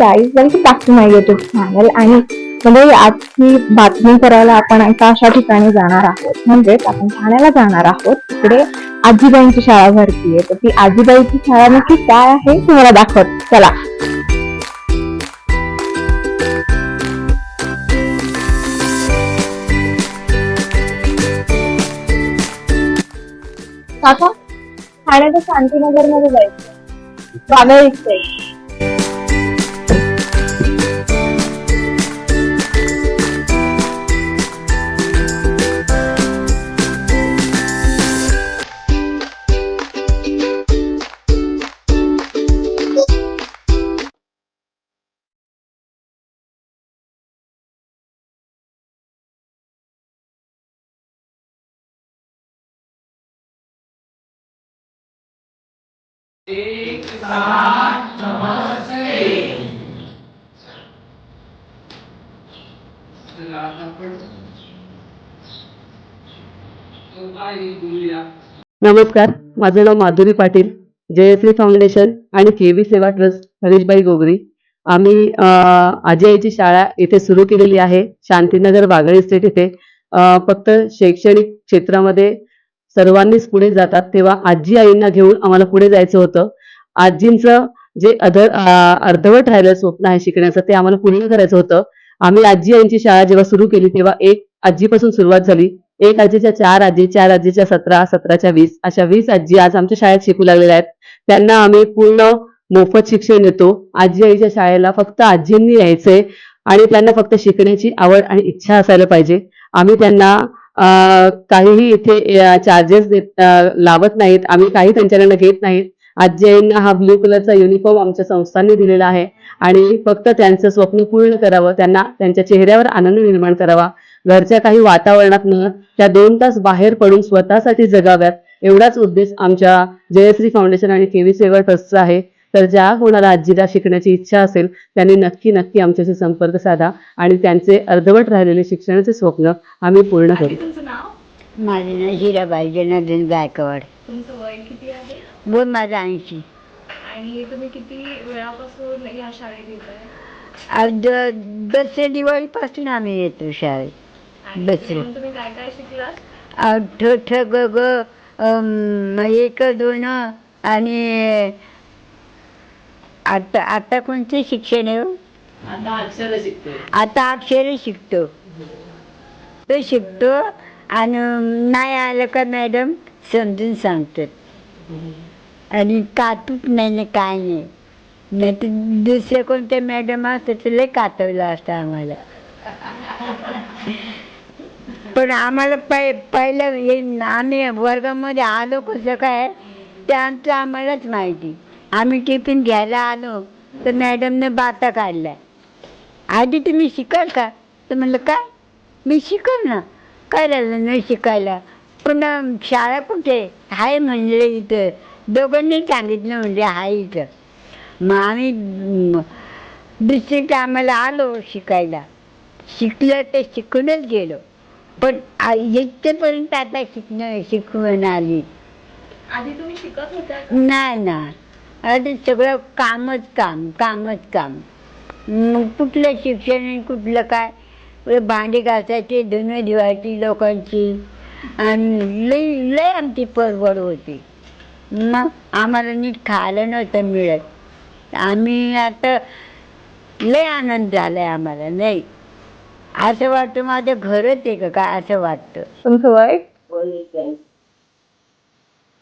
Guys welcome back to my YouTube channel आणि म्हणजे आजची बातमी करायला आपण एका अशा ठिकाणी जाणार आहोत. म्हणजेच आपण ठाण्याला जाणार आहोत. तिकडे आजीबाईंची शाळा भरती आहे. तर ती आजीबाईची शाळा नक्की काय आहे तुम्हाला दाखवत. चला. काका ठाण्याच्या शांतीनगरमध्ये जायचं नमस्कार माझं नाव माधुरी पाटील जयश्री फाउंडेशन आणि केवी सेवा ट्रस्ट हरीशबाई गोगरी. आम्ही आजी आईची शाळा इथे सुरू केलेली आहे शांतीनगर वाघळी स्टेट इथे. फक्त शैक्षणिक क्षेत्रामध्ये सर्वांनीच पुढे जातात तेव्हा आजी आईंना घेऊन आम्हाला पुढे जायचं होतं. आजींचं जे अधर अर्धवट राहिलं स्वप्न आहे शिकण्याचं ते आम्हाला पूर्ण करायचं होतं. आम्ही आजी आईंची शाळा जेव्हा सुरू केली तेव्हा एक आजीपासून सुरुवात झाली. एक आजीच्या चार आजी चार आजीच्या सतरा सतराच्या वीस अशा वीस आजी आज आमच्या शाळेत शिकू लागलेल्या आहेत. त्यांना आम्ही पूर्ण मोफत शिक्षण देतो. आजी आईच्या शाळेला फक्त आजींनी यायचंय आणि त्यांना फक्त शिकण्याची आवड आणि इच्छा असायला पाहिजे. आम्ही त्यांना काहीही इथे चार्जेस देत लावत नाहीत. आम्ही काही त्यांच्याकडनं घेत नाहीत. आजी हा ब्ल्यू कलरचा युनिफॉर्म आमच्या संस्थांनी दिलेला आहे. आणि फक्त त्यांचं स्वप्न पूर्ण करावं त्यांना त्यांच्या चेहऱ्यावर आनंद निर्माण करावा. घरच्या काही वातावरणात न त्या दोन तास बाहेर पडून स्वतःसाठी जगाव्यात. एवढाच उद्देश आमच्या जयश्री फाउंडेशन आणि केवी सेवा ट्रस्टचा आहे. तर ज्या कोणाला आजीला शिकण्याची इच्छा असेल त्यांनी नक्की नक्की आमच्याशी संपर्क साधा आणि त्यांचे अर्धवट राहिलेले शिक्षणाचे स्वप्न आम्ही पूर्ण करू. तुमचं नाव? माझं नाव हिराबाई जनार्दन गायकवाड. तुमचं वय किती आहे? बोल माझं ऐंशी. आणि तुम्ही किती वेळापासून या शाळेत येत आहे दसऱ्या दिवाळीपासून आम्ही येतो शाळेत. आणि बस. तिथून तुम्ही काय काय शिकलात? आ, ठ ठ ग ग अम, एक दोन आणि आता आता कोणतं शिक्षण आहे हो? आता अक्षर शिकतोय. आता अक्षर शिकतो. तो शिकतो आणि नाही आलं का मॅडम समजून सांगतात. आणि कातूच नाही ना काय नाही. नाही तर दुसऱ्या कोणत्या मॅडम असतात लय कातवलं असतं आम्हाला. पण आम्हाला पै पहिलं हे आम्ही वर्गामध्ये आलो कसं काय ते आमचं आम्हालाच माहिती. आम्ही टिफिन घ्यायला आलो तर मॅडमने बाता काढल्या. आधी तुम्ही शिकाल का? तर म्हणलं काय? मी शिकल ना. काय राहिलं नाही शिकायला? पण अं, शाळा कुठे? आहे म्हणले इथं. दोघांनी सांगितलं म्हणजे आहे इथं. मग आम्ही दुसऱ्या टायमाला आलो शिकायला. शिकलं तर शिकूनच गेलो. पण इथपर्यंत आता शिकणं शिकवण आली. आधी तुम्ही शिकत होत्या का? नाही ना आता सगळं कामच काम कामच काम. मग कुठलं शिक्षण आणि कुठलं काय? भांडी घासायची धुणं धुवायची लोकांची. आणि लई लई आमची परवड होती. मग आम्हाला नीट खायला नव्हतं मिळत. आम्ही आता लय आनंद झाला आहे आम्हाला नाही. असं वाटतं माझं घरच आहे का? काय असं वाटतं? तुमचं वय?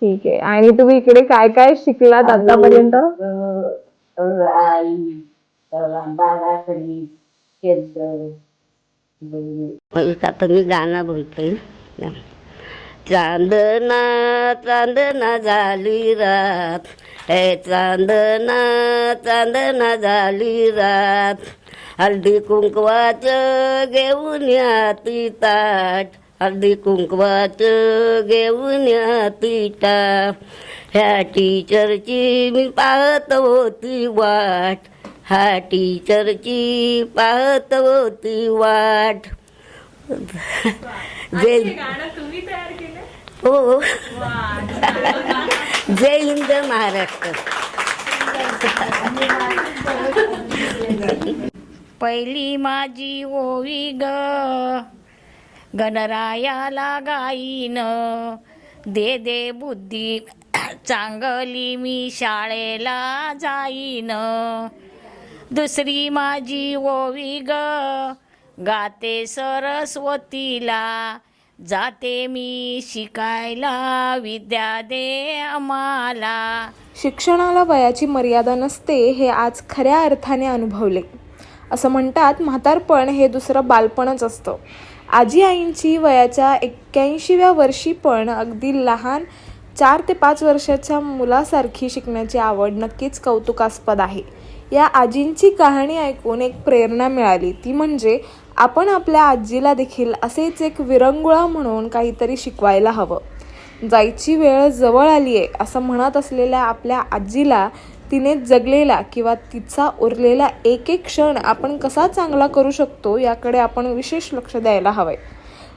ठीक आहे. आणि तुम्ही इकडे काय काय शिकलात आतापर्यंत? आता मी गाणं बोलतोय चांदना चांदना झाली रात. हे चांदना चांदना झाली रात. हळदी कुंकवाचं घेऊन या ती ताट. हळदी कुंकवाचं घेऊन या ती ताट ह्या टीचरची मी पाहत होती वाट. हा टीचरची पाहत होती वाट. जय हे. जय हिंद महाराष्ट्र. पहिली माझी ओवी ग. गणरायाला गाईन. दे दे बुद्धी. चांगली मी शाळेला जाईन. दुसरी माझी ओवी ग. गाते सरस्वतीला. जाते मी शिकायला विद्या दे आम्हाला. शिक्षणाला वयाची मर्यादा नसते हे आज खऱ्या अर्थाने अनुभवले. असं म्हणतात म्हातारपण हे दुसरं बालपणच असतं. आजी आईंची वयाच्या एक्क्याऐंशीव्या वर्षी पण अगदी लहान चार ते पाच वर्षाच्या मुलासारखी शिकण्याची आवड नक्कीच कौतुकास्पद आहे. या आजींची कहाणी ऐकून एक प्रेरणा मिळाली. ती म्हणजे आपण आपल्या आजीला देखील असेच एक विरंगुळा म्हणून काहीतरी शिकवायला हवं. जायची वेळ जवळ आली आहे असं म्हणत असलेल्या आपल्या आजीला तिने जगलेला किंवा तिचा उरलेला एक एक क्षण आपण कसा चांगला करू शकतो याकडे आपण विशेष लक्ष द्यायला हवंय.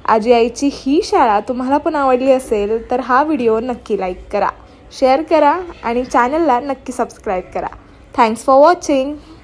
आजी आईची ही शाळा तुम्हाला पण आवडली असेल तर हा व्हिडिओ नक्की लाईक करा शेअर करा आणि चॅनलला नक्की सबस्क्राईब करा. Thanks for watching.